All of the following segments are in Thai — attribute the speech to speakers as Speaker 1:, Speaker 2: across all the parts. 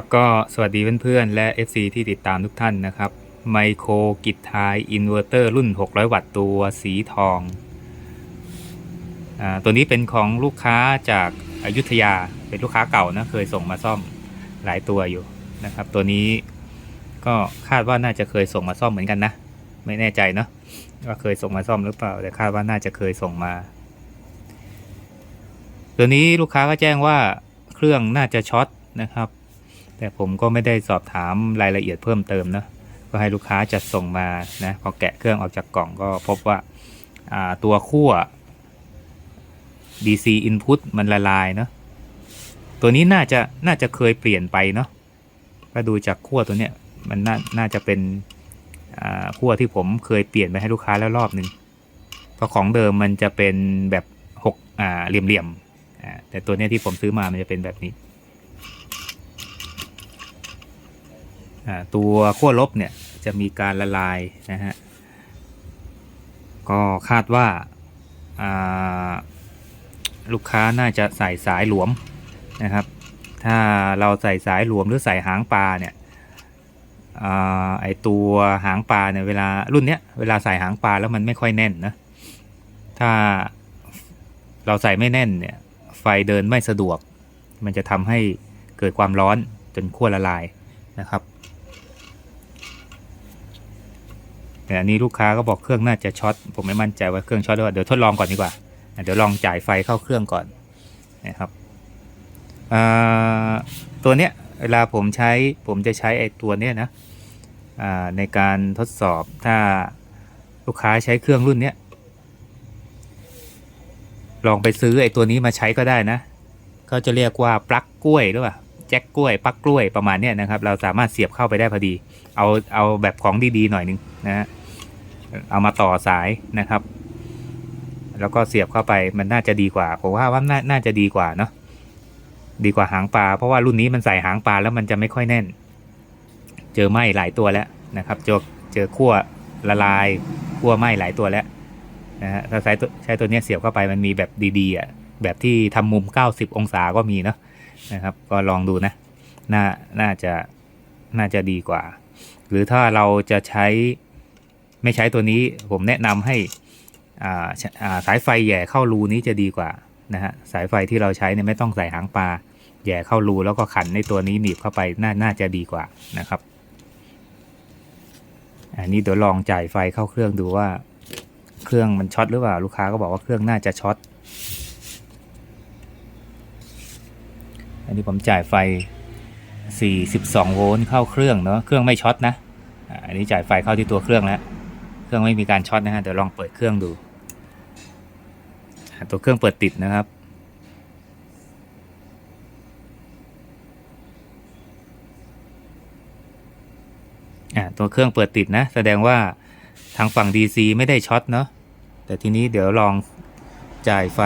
Speaker 1: ครับก็สวัสดีเพื่อนๆ และ FC ที่ติดตามทุกท่านนะครับไมโครกิทายอินเวอร์เตอร์รุ่น 600 วัตต์ตัวสีทองอาตัวนี้เป็นของลูกค้าจากอายุทยาเป็นลูกค้าเก่านะเคยส่งมาซ่อมหลายตัวอยู่นะครับ ตัวนี้ก็คาดว่าน่าจะเคยส่งมาซ่อมเหมือนกันนะ ไม่แน่ใจเนาะว่าเคยส่งมาซ่อมหรือเปล่า แต่คาดว่าน่าจะเคยส่งมา ตัวนี้ลูกค้าก็แจ้งว่าเครื่องน่าจะช็อตนะครับ แต่ผมก็ไม่ได้สอบถามรายละเอียดเพิ่มเติมนะก็ให้ลูกค้าจัดส่งมานะพอแกะเครื่องออกจากกล่องก็พบว่าาตัวขั้ว DC input มันละลายเนาะตัวนี้น่าจะน่าจะเคยเปลี่ยนไปเนาะก็ดูจากขั้วตัวเนี้ยมันน่าน่าจะเป็นขั้วที่ผมเคยเปลี่ยนไปให้ลูกค้าแล้วรอบหนึ่งเพราะของเดิมมันจะเป็นแบบหกอ่าเหลี่ยมๆอ่าแต่ตัวเนี้ยที่ผมซื้อมามันจะเป็นแบบนี้ อ่า ตัวขั้วลบเนี่ยจะมีการละลายนะฮะก็คาดว่าาลูกค้าน่าจะใส่สายหลวมนะครับ ถ้าเราใส่สายหลวมหรือใส่หางปลาเนี่ยอไอตัวหางปลาเนี่ยเวลารุ่นเนี้ยเวลาใส่หางปลาแล้วมันไม่ค่อยแน่นนะถ้าเราใส่ไม่แน่นเนี่ยไฟเดินไม่สะดวก มันจะทำให้เกิดความร้อนจนขั้วละลายนะครับ แต่อันนี้ลูกค้าก็บอกเครื่องน่าจะช็อตผมไม่มั่นใจว่าเครื่องช็อตหรือเปล่าเดี๋ยวทดลองก่อนดีกว่า เดี๋ยวลองจ่ายไฟเข้าเครื่องก่อนนะครับตัวเนี้ยเวลาผมใช้ผมจะใช้ไอ้ตัวเนี้ยนะในการทดสอบถ้าลูกค้าใช้เครื่องรุ่นเนี้ยลองไปซื้อไอ้ตัวนี้มาใช้ก็ได้นะก็จะเรียกว่าปลั๊กกล้วยหรือเปล่าแจ็คกล้วยปลั๊กกล้วยประมาณนี้นะครับ เราสามารถเสียบเข้าไปได้พอดี เอาเอาแบบของดีๆหน่อยนึงนะฮะ เอามาต่อสายนะครับ แล้วก็เสียบเข้าไปมันน่าจะดีกว่าผมว่าว่าน่าน่าจะดีกว่าเนาะดีกว่าหางปลาเพราะว่ารุ่นนี้มันใส่หางปลาแล้วมันจะไม่ค่อยแน่น เจอไหมหลายตัวแล้วนะครับเจอเจอขั้วละลายขั้วไหมหลายตัวแล้วนะฮะถ้าใช้ตัวใช้ตัวนี้เสียบเข้าไปมันมีแบบดีๆอะแบบที่ทำมุม 90 องศาก็มีเนาะนะครับ ก็ลองดูนะน่าน่าจะน่าจะดีกว่า หรือถ้าเราจะใช้ ไม่ใช้ตัวนี้ผมแนะนำให้อ่าสายไฟแย่เข้ารูนี้จะดีกว่านะฮะสายไฟที่เราใช้เนี่ยไม่ต้องใส่หางปลาแย่เข้ารูแล้วก็ขันในตัวนี้หนีบเข้าไปน่าน่าจะดีกว่านะครับอันนี้เดี๋ยวลองจ่ายไฟเข้าเครื่องดูว่า เครื่องมันช็อตหรือเปล่าลูกค้าก็บอกว่าเครื่องน่าจะช็อตอันนี้ผมจ่ายไฟ 42 โวลต์เข้าเครื่องเนาะเครื่องไม่ช็อตนะอันนี้จ่ายไฟเข้าที่ตัวเครื่องแล้ว เครื่องไม่มีการช็อตนะฮะเดี๋ยวลองเปิดเครื่องดู ตัวเครื่องเปิดติดนะครับอ่าตัวเครื่องเปิดติดนะ แสดงว่าทางฝั่ง DC ไม่ได้ช็อตเนาะแต่ทีนี้เดี๋ยวลองจ่ายไฟ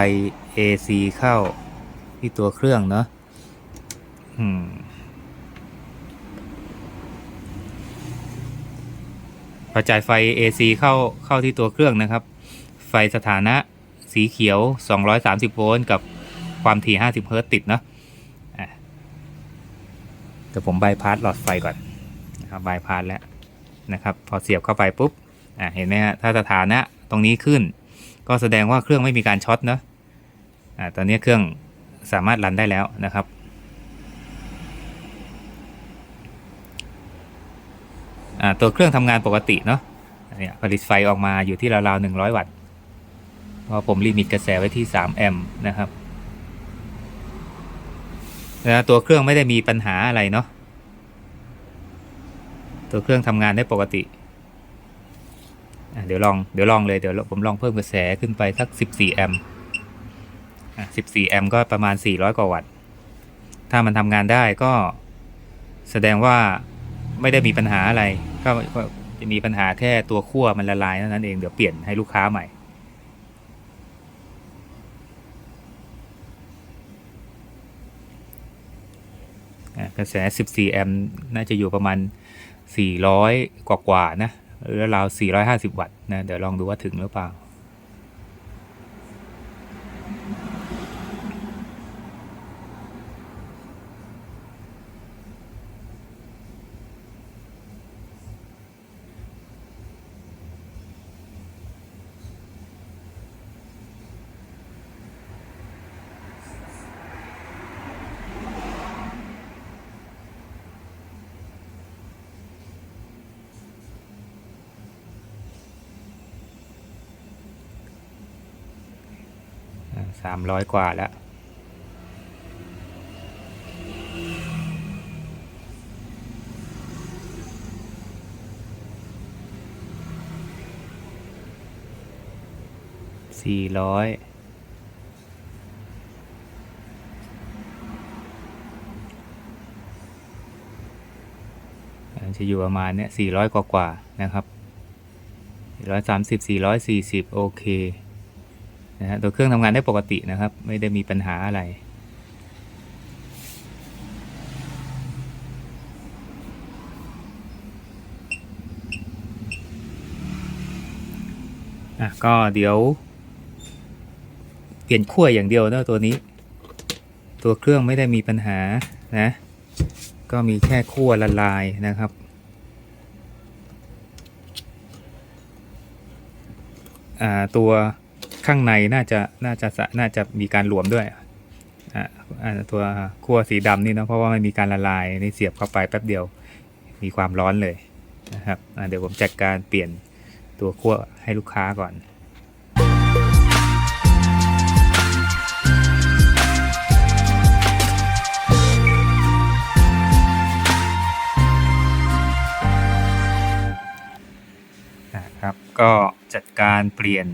Speaker 1: AC เข้าที่ตัวเครื่องเนาะอืม พอจ่ายไฟ AC เข้าเข้าที่ตัวเครื่องนะครับ ไฟสถานะสีเขียว 230 โวลต์กับความถี่ 50 เฮิรตซ์ติดเนาะอะเดี๋ยวผมบายพาสหลอดไฟก่อนนะครับบายพาสแล้วนะครับ พอเสียบเข้าไปปุ๊บอะเห็นไหมฮะถ้าสถานะตรงนี้ขึ้น ก็แสดงว่าเครื่องไม่มีการช็อตเนาะอ่าตอนนี้เครื่องสามารถรันได้แล้วนะครับ อ่า ตัวเครื่องทำงานปกติเนาะเนี่ยผลิตไฟออกมาอยู่ที่ราวๆ100วัตต์เพราะผมลิมิตกระแสไว้ที่3แอมป์นะครับแล้วตัวเครื่องไม่ได้มีปัญหาอะไรเนาะตัวเครื่องทำงานได้ปกติเดี๋ยวลองเดี๋ยวลองเลยเดี๋ยวผมลองเพิ่มกระแสขึ้นไปสัก14แอมป์อะ14แอมป์ก็ประมาณ400กว่าวัตต์ถ้ามันทำงานได้ก็แสดงว่า ไม่ได้มีปัญหาอะไรก็จะมีปัญหาแค่ตัวขั้วมันละลายเท่านั้นเองเดี๋ยวเปลี่ยนให้ลูกค้าใหม่ กระแส 14 แอมป์น่าจะอยู่ประมาณ 400 กว่ากว่าๆนะหรือราว 450 วัตต์นะ เดี๋ยวลองดูว่าถึงหรือเปล่า สามร้อยกว่าแล้ว สี่ร้อยจะอยู่ประมาณเนี้ยสี่ร้อยกว่ากว่าๆนะครับสี่ร้อยสามสิบสี่ร้อยสี่สิบโอเค นะฮะตัวเครื่องทำงานได้ปกตินะครับ ไม่ได้มีปัญหาอะไร อะก็เดี๋ยว เปลี่ยนขั้วอย่างเดียวนะตัวนี้ ตัวเครื่องไม่ได้มีปัญหานะ ก็มีแค่ขั้วละลายนะครับอ่าตัว ข้างในน่าจะน่าจะน่าจะมีการหลวมด้วยอ่าตัวขั้วสีดำนี่เนอะเพราะว่ามันมีการละลายนี่เสียบเข้าไปแป๊บเดียวมีความร้อนเลยนะครับเดี๋ยวผมจัดการเปลี่ยนตัวขั้วให้ลูกค้าก่อนนะครับก็จัดการเปลี่ยน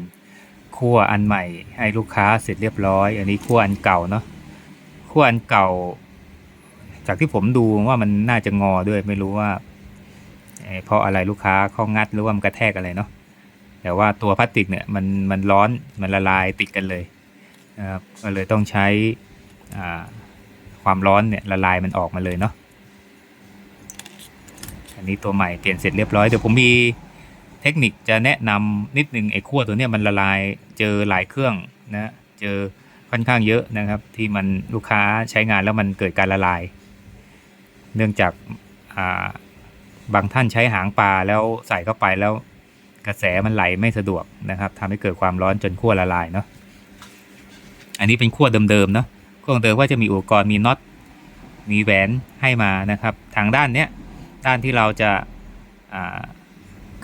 Speaker 1: ขั้วอันใหม่ให้ลูกค้าเสร็จเรียบร้อย อันนี้ขั้วอันเก่าเนาะขั้วอันเก่า จากที่ผมดูว่ามันน่าจะงอด้วยไม่รู้ว่าเพราะอะไรลูกค้าเขางัดหรือว่ามันกระแทกอะไรเนาะแต่ว่าตัวพลาสติกเนี่ยมันมันร้อนมันละลายติดกันเลยนะครับก็เลยต้องใช้อ่าความร้อนเนี่ยละลายมันออกมาเลยเนาะอันนี้ตัวใหม่เปลี่ยนเสร็จเรียบร้อยเดี๋ยวผมมี เทคนิคจะแนะนำนิดนึงไอ้ขั้วตัวเนี้ยมันละลายเจอหลายเครื่องนะเจอค่อนข้างเยอะนะครับ ที่มันลูกค้าใช้งานแล้วมันเกิดการละลาย เนื่องจากาบางท่านใช้หางปลาแล้วใส่เข้าไปแล้วกระแสมันไหลไม่สะดวกนะครับทำให้เกิดความร้อนจนขั้วละลายเนาะอันนี้เป็นขั้วเดิมๆเนาะขั้วเดิมว่าจะมีอุปกรณ์มีน็อตมีแหวนให้มานะครับ ทางด้านเนี้ยด้านที่เราจะ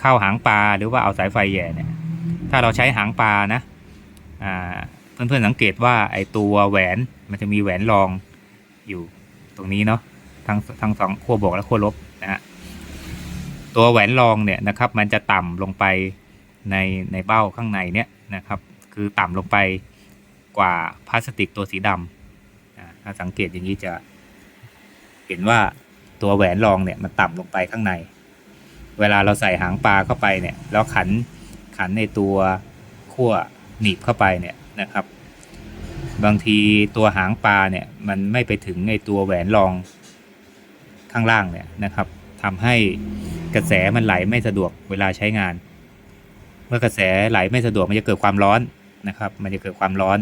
Speaker 1: เข้าหางปลาหรือว่าเอาสายไฟแหย่เนี่ย ถ้าเราใช้หางปลานะอ่าเพื่อนๆสังเกตว่าไอตัวแหวนมันจะมีแหวนรองอยู่ตรงนี้เนาะทั้งทั้งสองขั้วบวกและขั้วลบนะฮะตัวแหวนรองเนี่ยนะครับ มันจะต่ำลงไปในในเบ้าข้างในเนี่ยนะครับ คือต่ำลงไปกว่าพลาสติกตัวสีดำถ้าสังเกตอย่างนี้จะเห็นว่าตัวแหวนรองเนี่ยมันต่ำลงไปข้างใน เวลาเราใส่หางปลาเข้าไปเนี่ยแล้วขันขันในตัวขั้วหนีบเข้าไปเนี่ยนะครับ บางทีตัวหางปลาเนี่ยมันไม่ไปถึงในตัวแหวนรองข้างล่างเนี่ยนะครับทำให้กระแสมันไหลไม่สะดวกเวลาใช้งาน เมื่อกระแสไหลไม่สะดวกมันจะเกิดความร้อนนะครับ มันจะเกิดความร้อน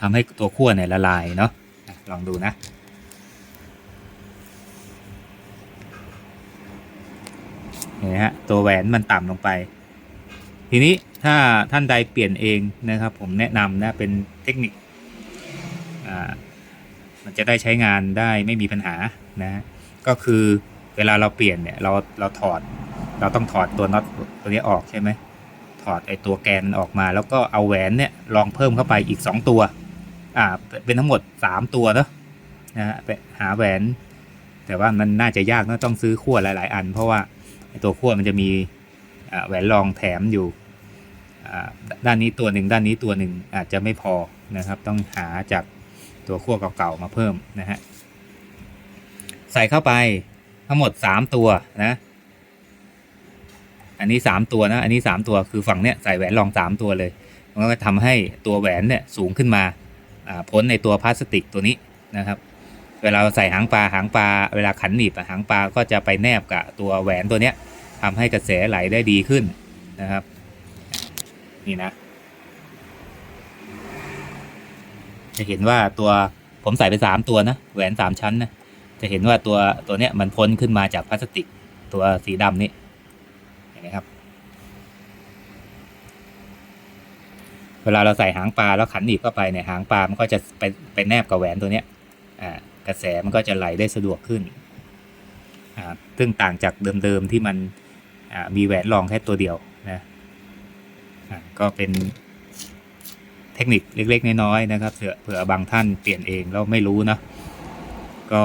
Speaker 1: ทำให้ตัวขั้วเนี่ยละลายเนาะอะลองดูนะ เห็นไหมฮะตัวแหวนมันต่ำลงไป ทีนี้ถ้าท่านใดเปลี่ยนเองนะครับ ผมแนะนำนะเป็นเทคนิคอ่ามันจะได้ใช้งานได้ไม่มีปัญหานะก็คือเวลาเราเปลี่ยนเนี่ยเราเราถอด เราต้องถอดตัวน็อตตัวนี้ออกใช่ไหมถอดไอตัวแกนออกมา แล้วก็เอาแหวนเนี่ยลองเพิ่มเข้าไปอีก 2 ตัวอ่าเป็นทั้งหมด 3 ตัวเนาะนะฮะไปหาแหวน แต่ว่ามันน่าจะยากเนอะต้องซื้อขั้วหลาย ๆ อัน เพราะว่า ตัวขั้วมันจะมีแหวนรองแถมอยู่ด้านนี้ตัวหนึ่งด้านนี้ตัวหนึ่งอาจจะไม่พอนะครับ ต้องหาจากตัวขั้วเก่าๆมาเพิ่มนะฮะใส่เข้าไปทั้งหมดสามตัวนะ อันนี้สามตัวนะ อันนี้สามตัวคือฝั่งเนี้ยใส่แหวนรองสามตัวเลยมันก็ทำให้ตัวแหวนเนี่ยสูงขึ้นมาพ้นในตัวพลาสติกตัวนี้นะครับ เวลาใส่หางปลาหางปลาเวลาขันหนีบหางปลาก็จะไปแนบกับตัวแหวนตัวเนี้ย ทำให้กระแสไหลได้ดีขึ้นนะครับ นี่นะ จะเห็นว่าตัวผมใส่ไปสามตัวนะแหวนสามชั้นนะจะเห็นว่าตัวตัวเนี้ยมันพ้นขึ้นมาจากพลาสติกตัวสีดำนี้เห็นไหมครับ เวลาเราใส่หางปลาแล้วขันหนีบเข้าไปเนี่ยหางปลามันก็จะไปไปแนบกับแหวนตัวเนี้ยอ่ากระแสมันก็จะไหลได้สะดวกขึ้นอ่าซึ่งต่างจากเดิมๆที่มัน มีแหวนรองแค่ตัวเดียวนะก็เป็นเทคนิคเล็ก ๆ น้อยๆนะครับเผื่อเผื่อบางท่านเปลี่ยนเองแล้วไม่รู้นะก็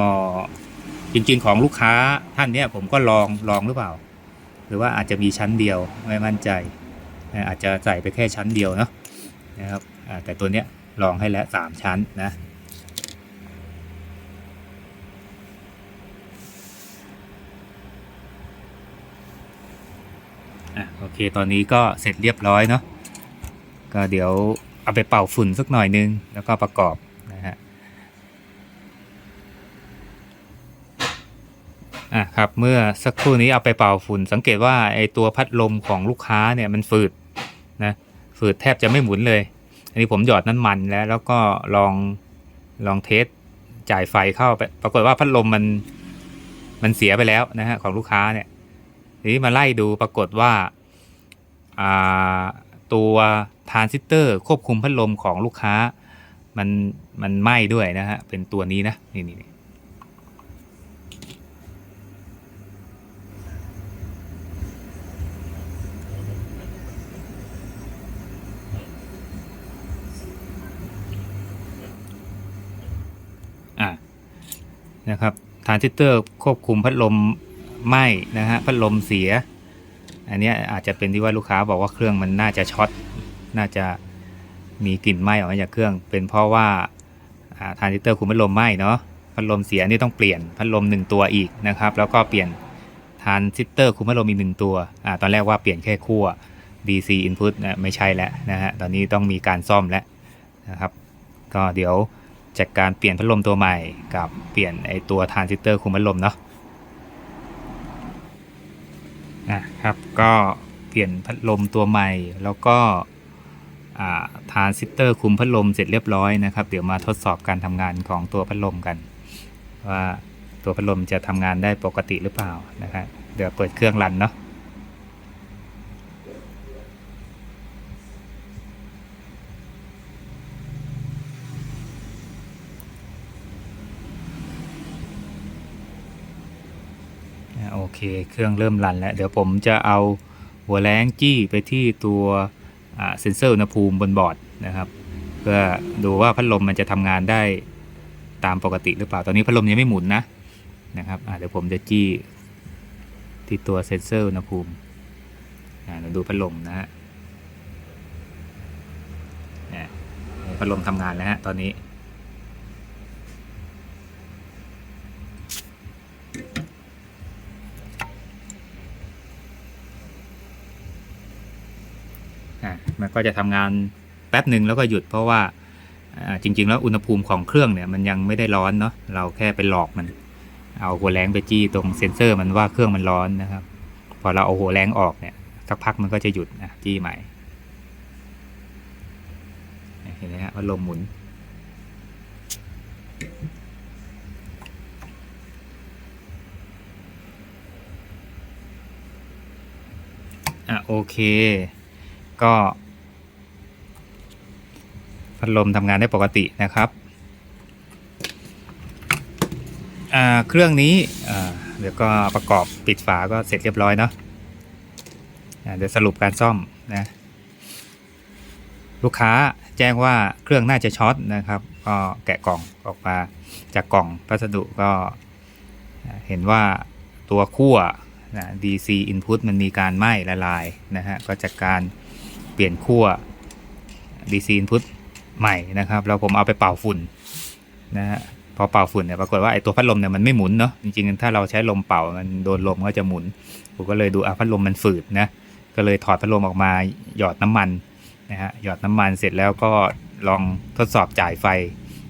Speaker 1: จริง ๆ ของลูกค้าท่านเนี้ยผมก็ลองลองหรือเปล่า หรือว่าอาจจะมีชั้นเดียวไม่มั่นใจ อาจจะใส่ไปแค่ชั้นเดียวเนาะนะครับแต่ตัวเนี้ยลองให้แล้วสามชั้นนะ อะโอ เคตอนนี้ก็เสร็จเรียบร้อยเนาะก็เดี๋ยวเอาไปเป่าฝุ่นสักหน่อยนึง แล้วก็ประกอบนะฮะอะครับเมื่อสักครู่นี้เอาไปเป่าฝุ่น สังเกตว่าไอตัวพัดลมของลูกค้าเนี่ยมันฝืดนะฝืดแทบจะไม่หมุนเลย อันนี้ผมหยอดน้ำมันแล้วแล้วก็ลองลองเทสจ่ายไฟเข้าไปปรากฏว่าพัดลมมันมันเสียไปแล้วนะฮะของลูกค้าเนี่ยทีนี้มาไล่ดูปรากฏว่าอ่า ตัวทรานซิสเตอร์ควบคุมพัดลมของลูกค้า มันมันไหม้ด้วยนะฮะ เป็นตัวนี้นะนี่นี่นี่อะนะครับทรานซิสเตอร์ควบคุมพัดลมไหม้นะฮะ พัดลมเสีย อันนี้อาจจะเป็นที่ว่าลูกค้าบอกว่าเครื่องมันน่าจะช็อตน่าจะมีกลิ่นไหม้ออกมาจากเครื่อง เป็นเพราะว่าทรานซิสเตอร์คุมพัดลมไหม้เนาะพัดลมเสียนี่ต้องเปลี่ยนพัดลมหนึ่งตัวอีกนะครับ แล้วก็เปลี่ยนทรานซิสเตอร์คุมพัดลมอีกหนึ่งตัวอตอนแรกว่าเปลี่ยนแค่ขั้ว DC input นะไม่ใช่แล้วนะฮะตอนนี้ต้องมีการซ่อมแล้วนะครับ ก็เดี๋ยวจัดการเปลี่ยนพัดลมตัวใหม่กับเปลี่ยนไอตัวทรานซิสเตอร์คุมพัดลมเนาะ นะครับก็เปลี่ยนพัดลมตัวใหม่ แล้วก็ทานซิสเตอร์คุมพัดลมเสร็จเรียบร้อยนะครับเดี๋ยวมาทดสอบการทำงานของตัวพัดลมกัน ว่าตัวพัดลมจะทำงานได้ปกติหรือเปล่านะครับเดี๋ยวเปิดเครื่องรันเนาะ เคเครื่องเริ่มรันแล้ว เดี๋ยวผมจะเอาหัวแรงจี้ไปที่ตัวเซ็นเซอร์อุณหภูมิบนบอร์ดนะครับ เพื่อดูว่าพัดลมมันจะทำงานได้ตามปกติหรือเปล่า ตอนนี้พัดลมยังไม่หมุนนะนะครับเดี๋ยวผมจะจี้ที่ตัวเซ็นเซอร์อุณหภูมิอะเราดูพัดลมนะฮะอะพัดลมทำงานแล้วฮะตอนนี้ มันก็จะทำงานแป๊บหนึ่งแล้วก็หยุดเพราะว่าอ่าจริง ๆ แล้วอุณหภูมิของเครื่องเนี่ยมันยังไม่ได้ร้อนเนาะเราแค่ไปหลอกมัน เอาหัวแรงไปจี้ตรงเซ็นเซอร์มันว่าเครื่องมันร้อนนะครับ พอเราเอาหัวแรงออกเนี่ยสักพักมันก็จะหยุดนะจี้ใหม่เห็นไหมฮะว่าลมหมุนอะโอเค ก็ พัดลมทำงานได้ปกตินะครับ เครื่องนี้เดี๋ยวก็ประกอบปิดฝาก็เสร็จเรียบร้อยเนาะเดี๋ยวสรุปการซ่อมนะลูกค้าแจ้งว่าเครื่องน่าจะช็อตนะครับ ก็แกะกล่องออกมาจากกล่องพัสดุก็เห็นว่าตัวขั้วนะ DC input มันมีการไหม้ละลายนะฮะ ก็จากการ เปลี่ยนขั้ว DC input ใหม่นะครับ แล้วผมเอาไปเป่าฝุ่นนะฮะพอเป่าฝุ่นเนี่ยปรากฏว่าไอ้ตัวพัดลมเนี่ยมันไม่หมุนเนาะจริงๆ ถ้าเราใช้ลมเป่ามันโดนลมก็จะหมุนผมก็เลยดูอะพัดลมมันฝืดนะก็เลยถอดพัดลมออกมาหยอดน้ำมันนะฮะหยอดน้ำมันเสร็จแล้วก็ลองทดสอบจ่ายไฟ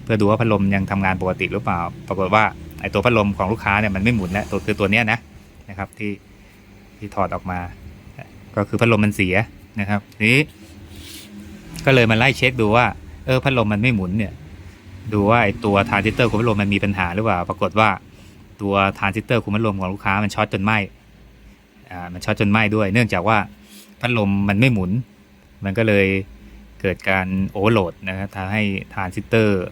Speaker 1: เพื่อดูว่าพัดลมยังทำงานปกติหรือเปล่า ปรากฏว่าไอ้ตัวพัดลมของลูกค้าเนี่ยมันไม่หมุนแล้วตัวคือตัวเนี้ยนะนะครับที่ที่ถอดออกมา ก็คือพัดลมมันเสีย นะครับนี้ก็เลยมาไล่เช็คดูว่า เออพัดลมมันไม่หมุนเนี่ย ดูว่าไอตัวทรานซิสเตอร์คุมพัดลมมันมีปัญหาหรือเปล่า ปรากฏว่าตัวทรานซิสเตอร์คุมพัดลมของลูกค้ามันช็อตจนไหม้อ่ามันช็อตจนไหม้ด้วย เนื่องจากว่าพัดลมมันไม่หมุน มันก็เลยเกิดการโอเวอร์โหลดนะครับทำให้ทรานซิสเตอร์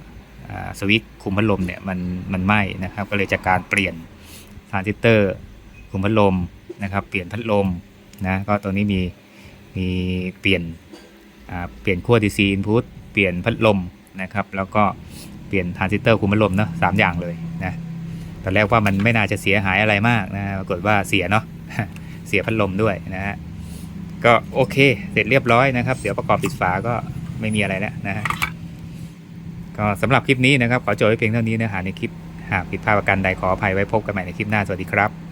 Speaker 1: สวิตช์คุมพัดลมเนี่ยมันมันไหม้นะครับ ก็เลยจากการเปลี่ยนทรานซิสเตอร์คุมพัดลมนะครับ เปลี่ยนพัดลมนะก็ตัวนี้มี มีเปลี่ยนเปลี่ยนขั้ว DC input เปลี่ยนพัดลมนะครับ แล้วก็เปลี่ยนทรานซิสเตอร์คุมพัดลมเนาะสามอย่างเลยนะตอนแรกว่ามันไม่น่าจะเสียหายอะไรมากนะปรากฏว่าเสียเนาะเสียพัดลมด้วยนะฮะก็โอเคเสร็จเรียบร้อยนะครับ เดี๋ยวประกอบปิดฝาก็ไม่มีอะไรแล้วนะฮะก็สำหรับคลิปนี้นะครับ ขอจบไว้เพียงเท่านี้เนื้อหาในคลิปหากผิดพลาดประการใดขออภัยไว้พบกันใหม่ในคลิปหน้าสวัสดีครับ